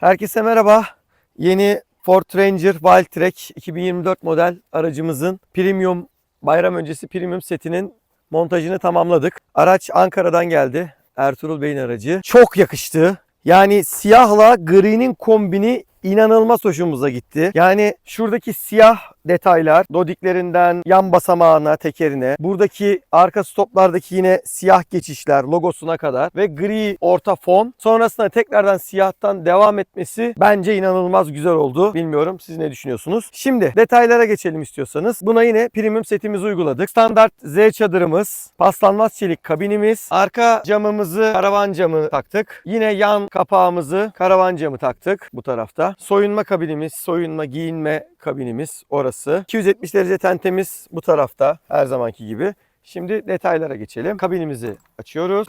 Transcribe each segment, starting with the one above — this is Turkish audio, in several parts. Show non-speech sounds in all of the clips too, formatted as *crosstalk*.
Herkese merhaba. Yeni Ford Ranger Wildtrak 2024 model aracımızın premium bayram öncesi premium setinin montajını tamamladık. Araç Ankara'dan geldi. Ertuğrul Bey'in aracı. Çok yakıştı. Yani siyahla gri'nin kombini inanılmaz hoşumuza gitti. Yani şuradaki siyah detaylar, dodiklerinden yan basamağına, tekerine, buradaki arka stoplardaki yine siyah geçişler logosuna kadar ve gri orta fon. Sonrasında tekrardan siyahtan devam etmesi bence inanılmaz güzel oldu. Bilmiyorum siz ne düşünüyorsunuz? Şimdi detaylara geçelim istiyorsanız. Buna yine premium setimizi uyguladık. Standart Z çadırımız, paslanmaz çelik kabinimiz, arka camımızı karavan camı taktık. Yine yan kapağımızı karavan camı taktık bu tarafta. Soyunma kabinimiz, soyunma giyinme kabinimiz orası. 270 derece tentemiz bu tarafta her zamanki gibi. Şimdi detaylara geçelim. Kabinimizi açıyoruz.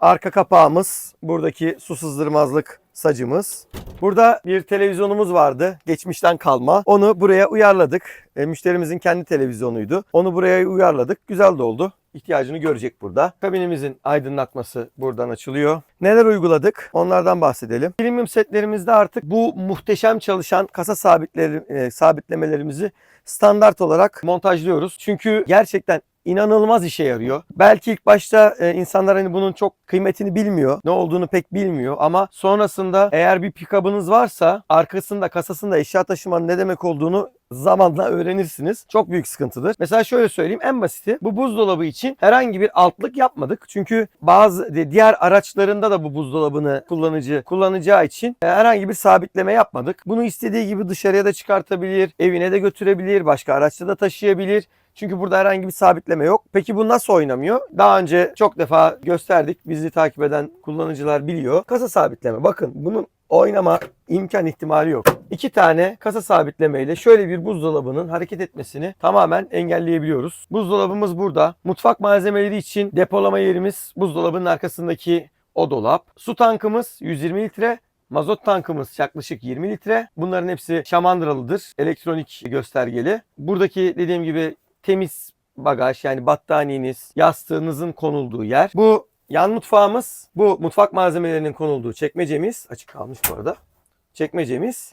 Arka kapağımız, buradaki su sızdırmazlık sacımız. Burada bir televizyonumuz vardı. Geçmişten kalma. Onu buraya uyarladık. E, müşterimizin kendi televizyonuydu. Onu buraya uyarladık. Güzel de oldu. İhtiyacını görecek burada. Kabinimizin aydınlatması buradan açılıyor. Neler uyguladık? Onlardan bahsedelim. Premium setlerimizde artık bu muhteşem çalışan kasa sabitleri, e, sabitlemelerimizi standart olarak montajlıyoruz. Çünkü gerçekten inanılmaz işe yarıyor. Belki ilk başta e, insanlar hani bunun çok kıymetini bilmiyor. Ne olduğunu pek bilmiyor ama sonrasında eğer bir pick-up'ınız varsa arkasında kasasında eşya taşımanın ne demek olduğunu zamanla öğrenirsiniz. Çok büyük sıkıntıdır. Mesela şöyle söyleyeyim en basiti bu buzdolabı için herhangi bir altlık yapmadık. Çünkü bazı diğer araçlarında da bu buzdolabını kullanıcı kullanacağı için e, herhangi bir sabitleme yapmadık. Bunu istediği gibi dışarıya da çıkartabilir, evine de götürebilir, başka araçta da taşıyabilir. Çünkü burada herhangi bir sabitleme yok. Peki bu nasıl oynamıyor? Daha önce çok defa gösterdik. Bizi takip eden kullanıcılar biliyor. Kasa sabitleme. Bakın bunun oynama imkan ihtimali yok. İki tane kasa sabitlemeyle şöyle bir buzdolabının hareket etmesini tamamen engelleyebiliyoruz. Buzdolabımız burada. Mutfak malzemeleri için depolama yerimiz buzdolabının arkasındaki o dolap. Su tankımız 120 litre. Mazot tankımız yaklaşık 20 litre. Bunların hepsi şamandıralıdır. Elektronik göstergeli. Buradaki dediğim gibi temiz bagaj yani battaniyeniz, yastığınızın konulduğu yer. Bu yan mutfağımız. Bu mutfak malzemelerinin konulduğu çekmecemiz. Açık kalmış bu arada. Çekmecemiz.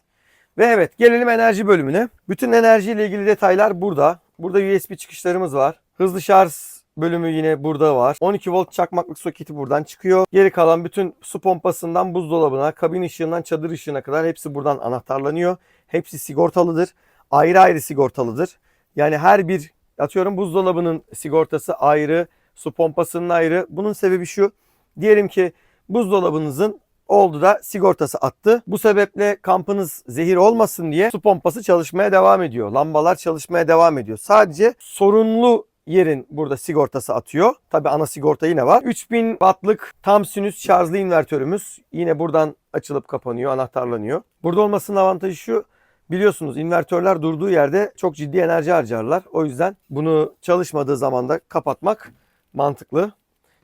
Ve evet gelelim enerji bölümüne. Bütün enerji ile ilgili detaylar burada. Burada USB çıkışlarımız var. Hızlı şarj bölümü yine burada var. 12 volt çakmaklık soketi buradan çıkıyor. Geri kalan bütün su pompasından buzdolabına, kabin ışığından çadır ışığına kadar hepsi buradan anahtarlanıyor. Hepsi sigortalıdır. Ayrı ayrı sigortalıdır. Yani her bir atıyorum buzdolabının sigortası ayrı, su pompasının ayrı. Bunun sebebi şu. Diyelim ki buzdolabınızın oldu da sigortası attı. Bu sebeple kampınız zehir olmasın diye su pompası çalışmaya devam ediyor. Lambalar çalışmaya devam ediyor. Sadece sorunlu yerin burada sigortası atıyor. Tabi ana sigorta yine var. 3000 wattlık tam sinüs şarjlı invertörümüz yine buradan açılıp kapanıyor, anahtarlanıyor. Burada olmasının avantajı şu. Biliyorsunuz invertörler durduğu yerde çok ciddi enerji harcarlar. O yüzden bunu çalışmadığı zaman da kapatmak mantıklı.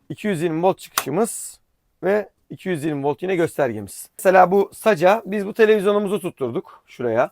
220 volt çıkışımız ve 220 volt yine göstergemiz. Mesela bu saca biz bu televizyonumuzu tutturduk şuraya.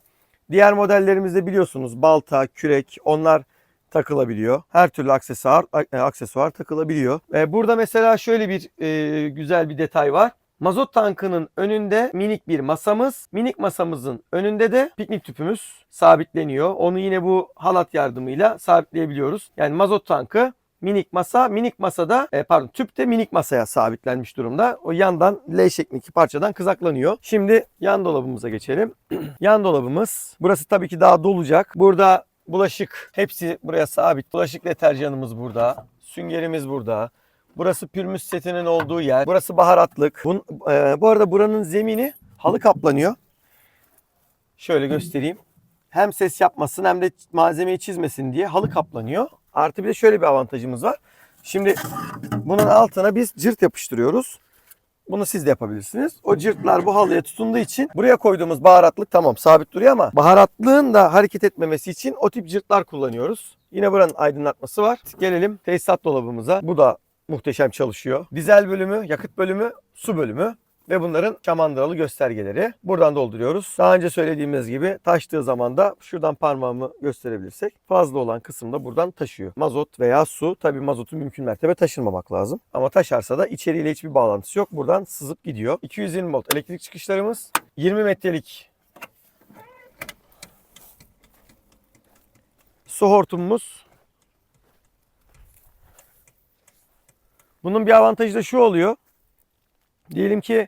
Diğer modellerimizde biliyorsunuz balta, kürek onlar takılabiliyor. Her türlü aksesuar e, aksesuar takılabiliyor. E, burada mesela şöyle bir e, güzel bir detay var. Mazot tankının önünde minik bir masamız. Minik masamızın önünde de piknik tüpümüz sabitleniyor. Onu yine bu halat yardımıyla sabitleyebiliyoruz. Yani mazot tankı minik masa, minik masada e, pardon tüp de minik masaya sabitlenmiş durumda. O yandan L şeklindeki parçadan kızaklanıyor. Şimdi yan dolabımıza geçelim. *clears throat* yan dolabımız. Burası tabii ki daha dolacak. Burada bulaşık hepsi buraya sabit. Bulaşık deterjanımız burada. Süngerimiz burada. Burası pürmüz setinin olduğu yer. Burası baharatlık. Bun, e, bu arada buranın zemini halı kaplanıyor. Şöyle göstereyim. Hem ses yapmasın hem de malzemeyi çizmesin diye halı kaplanıyor. Artı bir de şöyle bir avantajımız var. Şimdi bunun altına biz cırt yapıştırıyoruz. Bunu siz de yapabilirsiniz. O cırtlar bu halıya tutunduğu için buraya koyduğumuz baharatlık tamam sabit duruyor ama baharatlığın da hareket etmemesi için o tip cırtlar kullanıyoruz. Yine buranın aydınlatması var. Gelelim tesisat dolabımıza. Bu da muhteşem çalışıyor. Dizel bölümü, yakıt bölümü, su bölümü. ve bunların şamandıralı göstergeleri. Buradan dolduruyoruz. Daha önce söylediğimiz gibi taştığı zaman da şuradan parmağımı gösterebilirsek fazla olan kısım da buradan taşıyor. Mazot veya su tabii mazotu mümkün mertebe taşırmamak lazım. Ama taşarsa da içeriğiyle hiçbir bağlantısı yok. Buradan sızıp gidiyor. 220 volt elektrik çıkışlarımız 20 metrelik su hortumumuz. Bunun bir avantajı da şu oluyor. Diyelim ki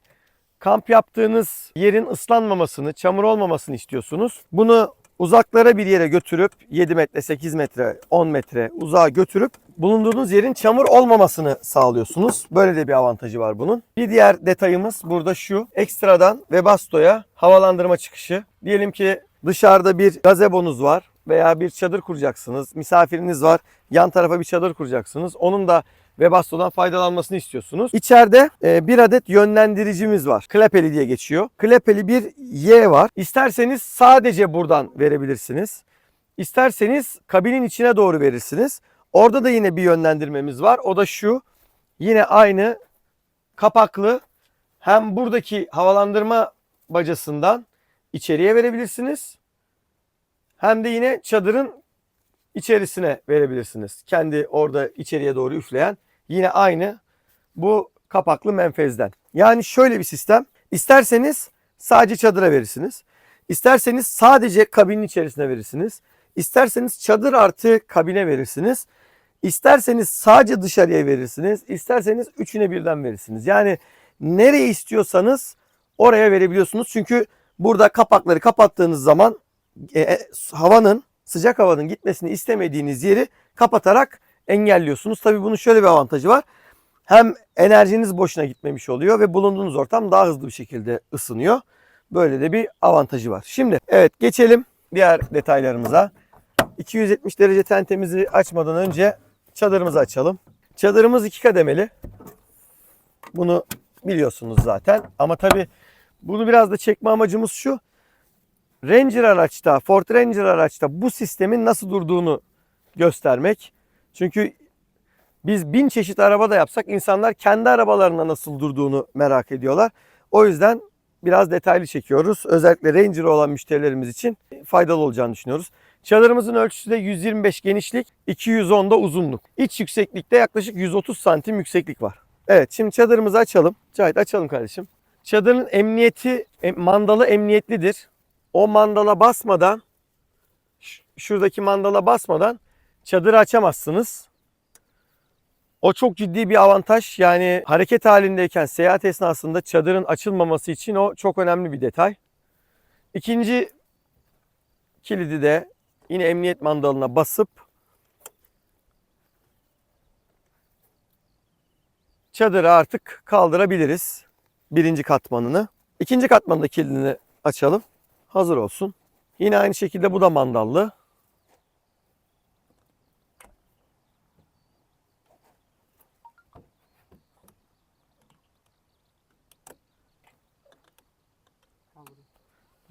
kamp yaptığınız yerin ıslanmamasını, çamur olmamasını istiyorsunuz. Bunu uzaklara bir yere götürüp 7 metre, 8 metre, 10 metre uzağa götürüp bulunduğunuz yerin çamur olmamasını sağlıyorsunuz. Böyle de bir avantajı var bunun. Bir diğer detayımız burada şu. Ekstradan Webasto'ya havalandırma çıkışı. Diyelim ki dışarıda bir gazebonuz var veya bir çadır kuracaksınız. Misafiriniz var. Yan tarafa bir çadır kuracaksınız. Onun da Webasto'dan faydalanmasını istiyorsunuz. İçeride e, bir adet yönlendiricimiz var. Klepeli diye geçiyor. Klepeli bir Y var. İsterseniz sadece buradan verebilirsiniz. İsterseniz kabinin içine doğru verirsiniz. Orada da yine bir yönlendirmemiz var. O da şu. Yine aynı kapaklı hem buradaki havalandırma bacasından içeriye verebilirsiniz. Hem de yine çadırın içerisine verebilirsiniz. Kendi orada içeriye doğru üfleyen yine aynı bu kapaklı menfezden. Yani şöyle bir sistem. İsterseniz sadece çadıra verirsiniz. İsterseniz sadece kabinin içerisine verirsiniz. İsterseniz çadır artı kabine verirsiniz. İsterseniz sadece dışarıya verirsiniz. İsterseniz üçüne birden verirsiniz. Yani nereye istiyorsanız oraya verebiliyorsunuz. Çünkü burada kapakları kapattığınız zaman e, havanın sıcak havanın gitmesini istemediğiniz yeri kapatarak engelliyorsunuz. Tabii bunun şöyle bir avantajı var. Hem enerjiniz boşuna gitmemiş oluyor ve bulunduğunuz ortam daha hızlı bir şekilde ısınıyor. Böyle de bir avantajı var. Şimdi evet geçelim diğer detaylarımıza. 270 derece tentemizi açmadan önce çadırımızı açalım. Çadırımız iki kademeli. Bunu biliyorsunuz zaten. Ama tabii bunu biraz da çekme amacımız şu. Ranger araçta, Ford Ranger araçta bu sistemin nasıl durduğunu göstermek. Çünkü biz bin çeşit araba da yapsak insanlar kendi arabalarına nasıl durduğunu merak ediyorlar. O yüzden biraz detaylı çekiyoruz. Özellikle Ranger olan müşterilerimiz için faydalı olacağını düşünüyoruz. Çadırımızın ölçüsü de 125 genişlik, 210 da uzunluk. İç yükseklikte yaklaşık 130 santim yükseklik var. Evet şimdi çadırımızı açalım. Cahit açalım kardeşim. Çadırın emniyeti, mandalı emniyetlidir o mandala basmadan şuradaki mandala basmadan çadırı açamazsınız. O çok ciddi bir avantaj. Yani hareket halindeyken seyahat esnasında çadırın açılmaması için o çok önemli bir detay. İkinci kilidi de yine emniyet mandalına basıp çadırı artık kaldırabiliriz. Birinci katmanını. İkinci katmanın da kilidini açalım hazır olsun. Yine aynı şekilde bu da mandallı.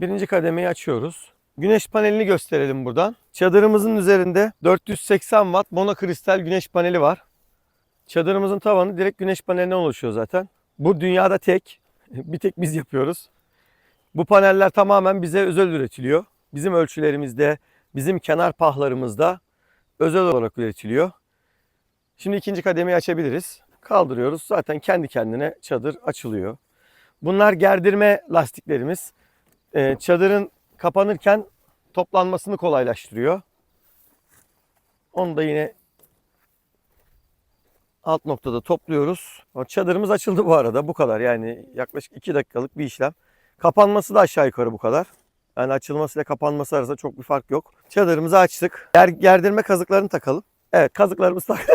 Birinci kademeyi açıyoruz. Güneş panelini gösterelim buradan. Çadırımızın üzerinde 480 watt monokristal güneş paneli var. Çadırımızın tavanı direkt güneş panelinden oluşuyor zaten. Bu dünyada tek. *laughs* Bir tek biz yapıyoruz. Bu paneller tamamen bize özel üretiliyor. Bizim ölçülerimizde, bizim kenar pahlarımızda özel olarak üretiliyor. Şimdi ikinci kademeyi açabiliriz. Kaldırıyoruz. Zaten kendi kendine çadır açılıyor. Bunlar gerdirme lastiklerimiz. Ee, çadırın kapanırken toplanmasını kolaylaştırıyor. Onu da yine alt noktada topluyoruz. Çadırımız açıldı bu arada. Bu kadar yani yaklaşık 2 dakikalık bir işlem. Kapanması da aşağı yukarı bu kadar. Yani açılması ile kapanması arasında çok bir fark yok. Çadırımızı açtık. Ger gerdirme kazıklarını takalım. Evet kazıklarımız tak.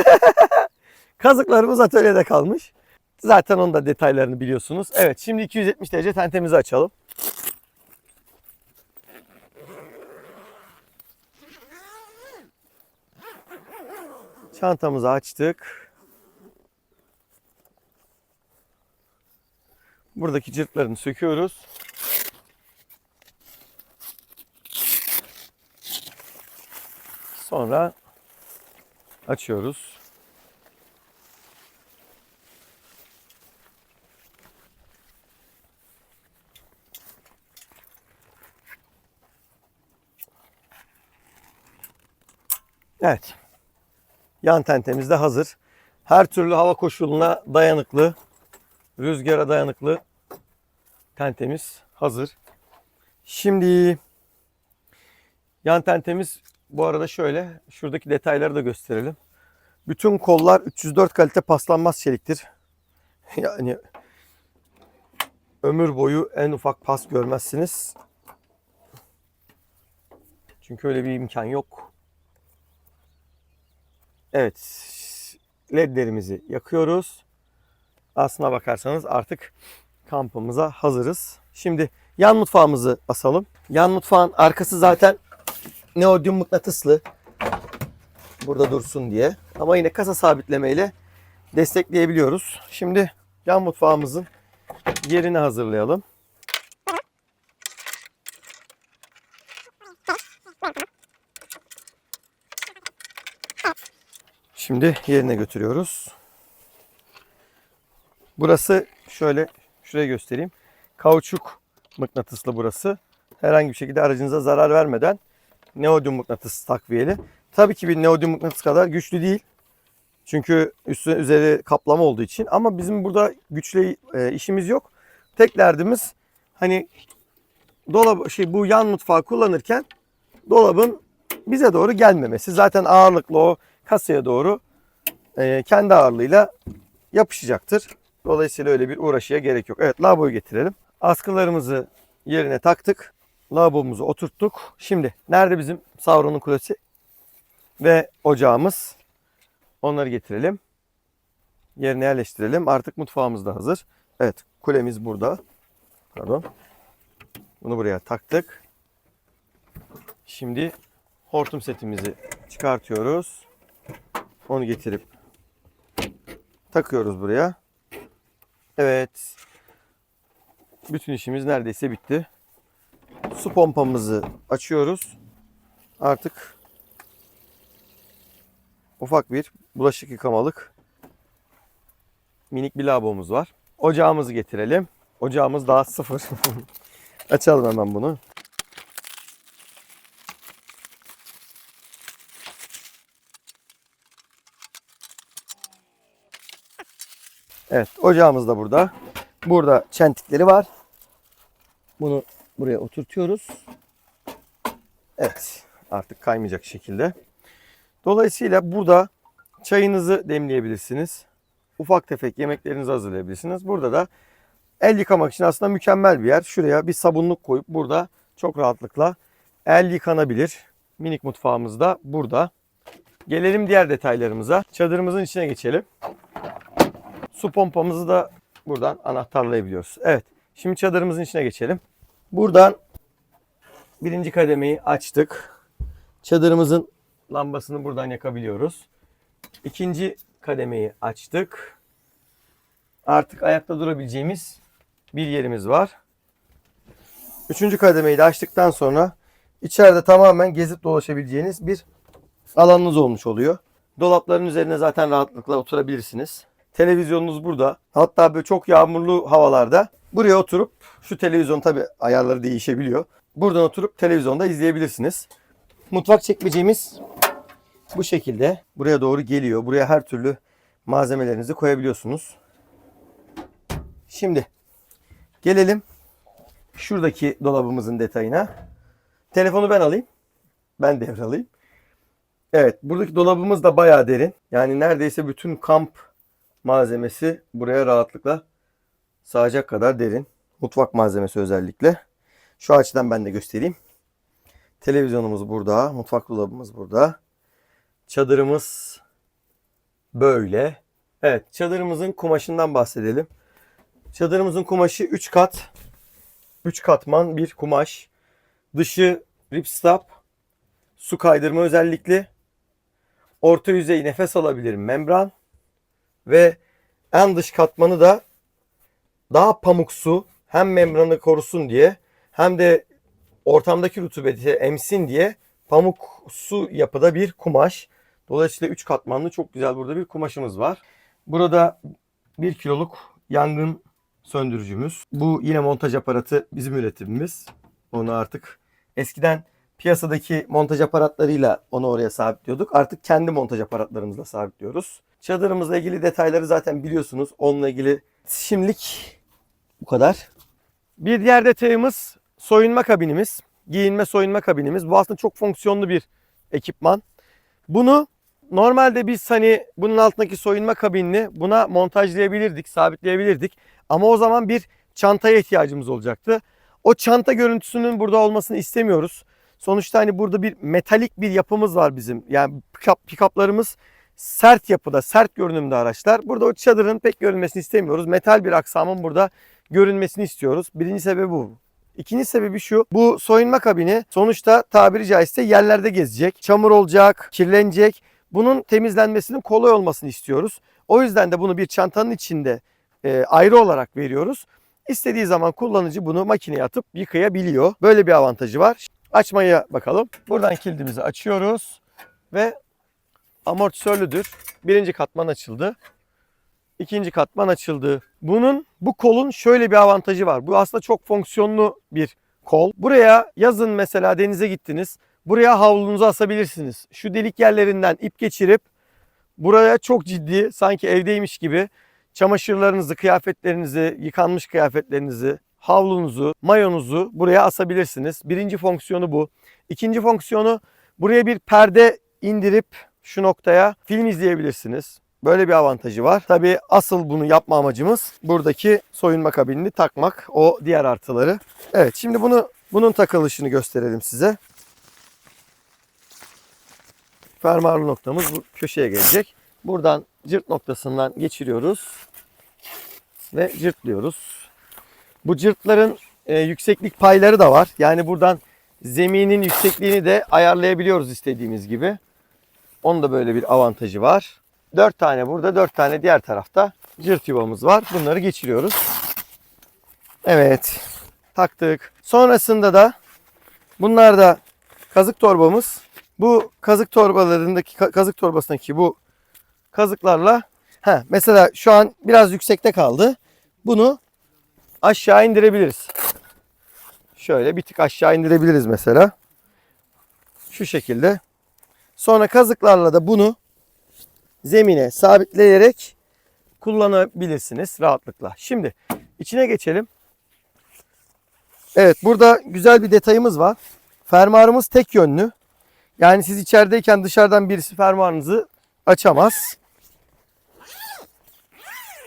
*laughs* Kazıklarımız atölyede kalmış. Zaten onun da detaylarını biliyorsunuz. Evet şimdi 270 derece tentemizi açalım. Çantamızı açtık. Buradaki cırtlarını söküyoruz. Sonra açıyoruz. Evet. Yan tentemiz de hazır. Her türlü hava koşuluna dayanıklı rüzgara dayanıklı tentemiz hazır. Şimdi yan tentemiz bu arada şöyle. Şuradaki detayları da gösterelim. Bütün kollar 304 kalite paslanmaz çeliktir. *laughs* Yani ömür boyu en ufak pas görmezsiniz. Çünkü öyle bir imkan yok. Evet. ledlerimizi yakıyoruz. Aslına bakarsanız artık kampımıza hazırız. Şimdi yan mutfağımızı asalım. Yan mutfağın arkası zaten neodyum mıknatıslı. Burada dursun diye. Ama yine kasa sabitlemeyle destekleyebiliyoruz. Şimdi yan mutfağımızın yerini hazırlayalım. Şimdi yerine götürüyoruz. Burası şöyle şuraya göstereyim. Kauçuk mıknatıslı burası. Herhangi bir şekilde aracınıza zarar vermeden neodyum mıknatıs takviyeli. Tabii ki bir neodyum mıknatıs kadar güçlü değil. Çünkü üstü üzeri kaplama olduğu için. Ama bizim burada güçlü e, işimiz yok. Tek derdimiz hani dolap şey bu yan mutfağı kullanırken dolabın bize doğru gelmemesi. Zaten ağırlıklı o kasaya doğru e, kendi ağırlığıyla yapışacaktır. Dolayısıyla öyle bir uğraşıya gerek yok. Evet lavaboyu getirelim. Askılarımızı yerine taktık. Lavabomuzu oturttuk. Şimdi nerede bizim Sauron'un kulesi ve ocağımız? Onları getirelim. Yerine yerleştirelim. Artık mutfağımız da hazır. Evet kulemiz burada. Pardon. Bunu buraya taktık. Şimdi hortum setimizi çıkartıyoruz. Onu getirip takıyoruz buraya. Evet. Bütün işimiz neredeyse bitti. Su pompamızı açıyoruz. Artık ufak bir bulaşık yıkamalık minik bir lavabomuz var. Ocağımızı getirelim. Ocağımız daha sıfır. *laughs* Açalım hemen bunu. Evet ocağımız da burada. Burada çentikleri var. Bunu buraya oturtuyoruz. Evet artık kaymayacak şekilde. Dolayısıyla burada çayınızı demleyebilirsiniz. Ufak tefek yemeklerinizi hazırlayabilirsiniz. Burada da el yıkamak için aslında mükemmel bir yer. Şuraya bir sabunluk koyup burada çok rahatlıkla el yıkanabilir. Minik mutfağımız da burada. Gelelim diğer detaylarımıza. Çadırımızın içine geçelim. Su pompamızı da buradan anahtarlayabiliyoruz. Evet. Şimdi çadırımızın içine geçelim. Buradan birinci kademeyi açtık. Çadırımızın lambasını buradan yakabiliyoruz. İkinci kademeyi açtık. Artık ayakta durabileceğimiz bir yerimiz var. Üçüncü kademeyi de açtıktan sonra içeride tamamen gezip dolaşabileceğiniz bir alanınız olmuş oluyor. Dolapların üzerine zaten rahatlıkla oturabilirsiniz. Televizyonunuz burada. Hatta böyle çok yağmurlu havalarda buraya oturup şu televizyon tabi ayarları değişebiliyor. Buradan oturup televizyonda izleyebilirsiniz. Mutfak çekmecemiz bu şekilde buraya doğru geliyor. Buraya her türlü malzemelerinizi koyabiliyorsunuz. Şimdi gelelim şuradaki dolabımızın detayına. Telefonu ben alayım. Ben devralayım. Evet buradaki dolabımız da bayağı derin. Yani neredeyse bütün kamp malzemesi buraya rahatlıkla sığacak kadar derin. Mutfak malzemesi özellikle. Şu açıdan ben de göstereyim. Televizyonumuz burada. Mutfak dolabımız burada. Çadırımız böyle. Evet çadırımızın kumaşından bahsedelim. Çadırımızın kumaşı 3 kat. 3 katman bir kumaş. Dışı ripstop. Su kaydırma özellikli. Orta yüzey nefes alabilir membran. Ve en dış katmanı da daha pamuksu hem membranı korusun diye hem de ortamdaki rutubeti emsin diye pamuksu yapıda bir kumaş. Dolayısıyla 3 katmanlı çok güzel burada bir kumaşımız var. Burada 1 kiloluk yangın söndürücümüz. Bu yine montaj aparatı bizim üretimimiz. Onu artık eskiden piyasadaki montaj aparatlarıyla onu oraya sabitliyorduk. Artık kendi montaj aparatlarımızla sabitliyoruz. Çadırımızla ilgili detayları zaten biliyorsunuz. Onunla ilgili şimdilik bu kadar. Bir diğer detayımız soyunma kabinimiz. Giyinme soyunma kabinimiz. Bu aslında çok fonksiyonlu bir ekipman. Bunu normalde biz hani bunun altındaki soyunma kabinini buna montajlayabilirdik, sabitleyebilirdik. Ama o zaman bir çantaya ihtiyacımız olacaktı. O çanta görüntüsünün burada olmasını istemiyoruz. Sonuçta hani burada bir metalik bir yapımız var bizim. Yani pick-up'larımız sert yapıda, sert görünümde araçlar. Burada o çadırın pek görünmesini istemiyoruz. Metal bir aksamın burada görünmesini istiyoruz. Birinci sebebi bu. İkinci sebebi şu. Bu soyunma kabini sonuçta tabiri caizse yerlerde gezecek. Çamur olacak, kirlenecek. Bunun temizlenmesinin kolay olmasını istiyoruz. O yüzden de bunu bir çantanın içinde e, ayrı olarak veriyoruz. İstediği zaman kullanıcı bunu makineye atıp yıkayabiliyor. Böyle bir avantajı var. Açmaya bakalım. Buradan kilidimizi açıyoruz ve amortisörlüdür. Birinci katman açıldı. İkinci katman açıldı. Bunun bu kolun şöyle bir avantajı var. Bu aslında çok fonksiyonlu bir kol. Buraya yazın mesela denize gittiniz. Buraya havlunuzu asabilirsiniz. Şu delik yerlerinden ip geçirip buraya çok ciddi sanki evdeymiş gibi çamaşırlarınızı, kıyafetlerinizi, yıkanmış kıyafetlerinizi, havlunuzu, mayonuzu buraya asabilirsiniz. Birinci fonksiyonu bu. İkinci fonksiyonu buraya bir perde indirip şu noktaya film izleyebilirsiniz. Böyle bir avantajı var. Tabii asıl bunu yapma amacımız buradaki soyunma kabinini takmak. O diğer artıları. Evet şimdi bunu bunun takılışını gösterelim size. Fermuarlı noktamız bu köşeye gelecek. Buradan cırt noktasından geçiriyoruz ve cırtlıyoruz. Bu cırtların e, yükseklik payları da var. Yani buradan zeminin yüksekliğini de ayarlayabiliyoruz istediğimiz gibi. Onun da böyle bir avantajı var. 4 tane burada, 4 tane diğer tarafta cırt yuvamız var. Bunları geçiriyoruz. Evet. Taktık. Sonrasında da bunlar da kazık torbamız. Bu kazık torbalarındaki ka- kazık torbasındaki bu kazıklarla ha mesela şu an biraz yüksekte kaldı. Bunu aşağı indirebiliriz. Şöyle bir tık aşağı indirebiliriz mesela. Şu şekilde. Sonra kazıklarla da bunu zemine sabitleyerek kullanabilirsiniz rahatlıkla. Şimdi içine geçelim. Evet burada güzel bir detayımız var. Fermuarımız tek yönlü. Yani siz içerideyken dışarıdan birisi fermuarınızı açamaz.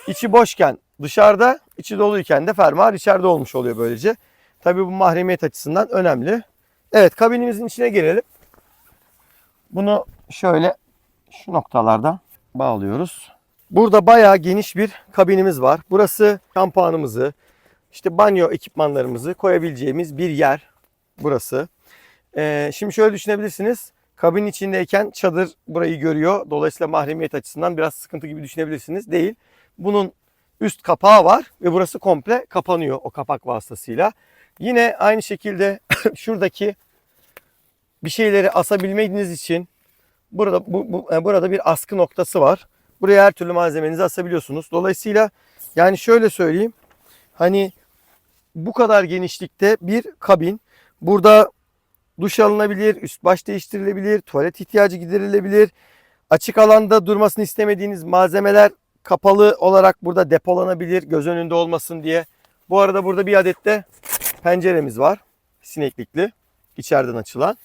İçi boşken dışarıda, içi doluyken de fermuar içeride olmuş oluyor böylece. Tabii bu mahremiyet açısından önemli. Evet kabinimizin içine girelim. Bunu şöyle şu noktalardan bağlıyoruz. Burada bayağı geniş bir kabinimiz var. Burası şampuanımızı, işte banyo ekipmanlarımızı koyabileceğimiz bir yer burası. Ee, şimdi şöyle düşünebilirsiniz. Kabin içindeyken çadır burayı görüyor. Dolayısıyla mahremiyet açısından biraz sıkıntı gibi düşünebilirsiniz. Değil. Bunun üst kapağı var ve burası komple kapanıyor o kapak vasıtasıyla. Yine aynı şekilde *clears throat* şuradaki bir şeyleri asabilmeniz için burada bu, bu- e, burada bir askı noktası var. Buraya her türlü malzemenizi asabiliyorsunuz. Dolayısıyla yani şöyle söyleyeyim. Hani bu kadar genişlikte bir kabin. Burada duş alınabilir, üst baş değiştirilebilir, tuvalet ihtiyacı giderilebilir. Açık alanda durmasını istemediğiniz malzemeler kapalı olarak burada depolanabilir göz önünde olmasın diye. Bu arada burada bir adet de penceremiz var. Sineklikli. içeriden açılan.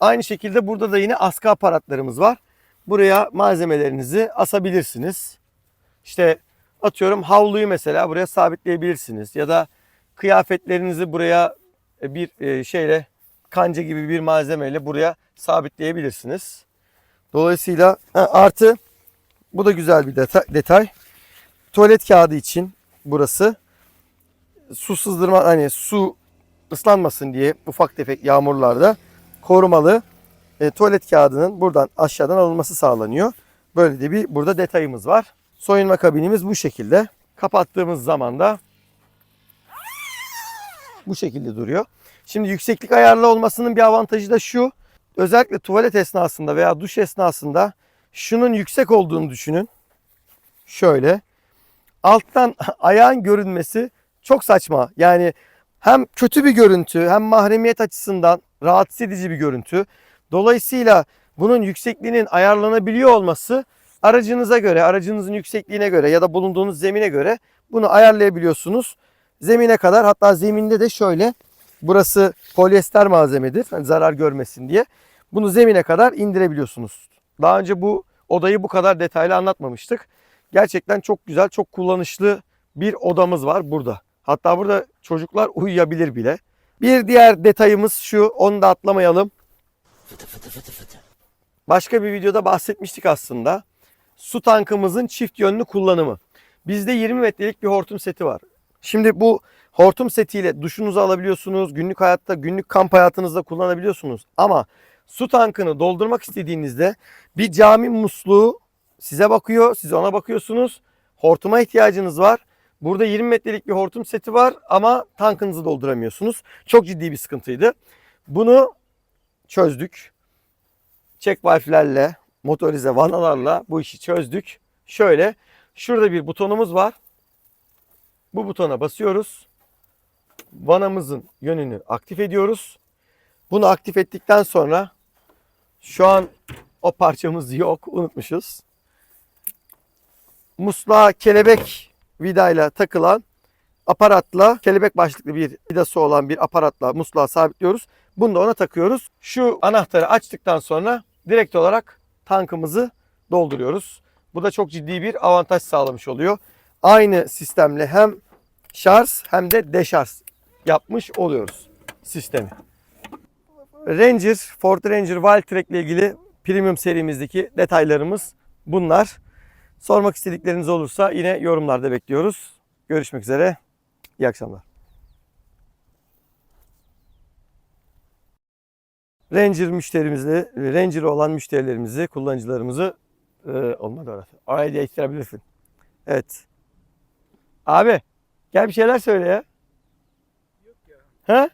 Aynı şekilde burada da yine askı aparatlarımız var. Buraya malzemelerinizi asabilirsiniz. İşte atıyorum havluyu mesela buraya sabitleyebilirsiniz. Ya da kıyafetlerinizi buraya e, bir e, şeyle kanca gibi bir malzemeyle buraya sabitleyebilirsiniz. Dolayısıyla artı bu da güzel bir detay, detay. Tuvalet kağıdı için burası su sızdırma hani su ıslanmasın diye ufak tefek yağmurlarda korumalı e, tuvalet kağıdının buradan aşağıdan alınması sağlanıyor. Böyle de bir burada detayımız var. Soyunma kabinimiz bu şekilde. Kapattığımız zaman da bu şekilde duruyor. Şimdi yükseklik ayarlı olmasının bir avantajı da şu. Özellikle tuvalet esnasında veya duş esnasında şunun yüksek olduğunu düşünün. Şöyle. Alttan *laughs* ayağın görünmesi çok saçma. Yani hem kötü bir görüntü hem mahremiyet açısından rahatsız edici bir görüntü. Dolayısıyla bunun yüksekliğinin ayarlanabiliyor olması aracınıza göre, aracınızın yüksekliğine göre ya da bulunduğunuz zemine göre bunu ayarlayabiliyorsunuz. Zemine kadar hatta zeminde de şöyle burası polyester malzemedir. Hani zarar görmesin diye. Bunu zemine kadar indirebiliyorsunuz. Daha önce bu odayı bu kadar detaylı anlatmamıştık. Gerçekten çok güzel, çok kullanışlı bir odamız var burada. Hatta burada çocuklar uyuyabilir bile. Bir diğer detayımız şu, onu da atlamayalım. Başka bir videoda bahsetmiştik aslında. Su tankımızın çift yönlü kullanımı. Bizde 20 metrelik bir hortum seti var. Şimdi bu hortum setiyle duşunuzu alabiliyorsunuz. Günlük hayatta, günlük kamp hayatınızda kullanabiliyorsunuz. Ama su tankını doldurmak istediğinizde bir cami musluğu size bakıyor. Siz ona bakıyorsunuz. Hortuma ihtiyacınız var. Burada 20 metrelik bir hortum seti var ama tankınızı dolduramıyorsunuz. Çok ciddi bir sıkıntıydı. Bunu çözdük. Check valflerle, motorize vanalarla bu işi çözdük. Şöyle şurada bir butonumuz var. Bu butona basıyoruz. Vanamızın yönünü aktif ediyoruz. Bunu aktif ettikten sonra şu an o parçamız yok. Unutmuşuz. Musluğa kelebek vidayla takılan aparatla kelebek başlıklı bir vidası olan bir aparatla musluğa sabitliyoruz. Bunu da ona takıyoruz. Şu anahtarı açtıktan sonra direkt olarak tankımızı dolduruyoruz. Bu da çok ciddi bir avantaj sağlamış oluyor. Aynı sistemle hem şarj hem de deşarj yapmış oluyoruz sistemi. Ranger, Ford Ranger Wildtrak ile ilgili premium serimizdeki detaylarımız bunlar. Sormak istedikleriniz olursa yine yorumlarda bekliyoruz. Görüşmek üzere. İyi akşamlar. Ranger müşterimizle, Ranger olan müşterilerimizi, kullanıcılarımızı e, olmadı orası. Orayı değiştirebilirsin. Evet. Abi gel bir şeyler söyle ya. Yok ya. Ha?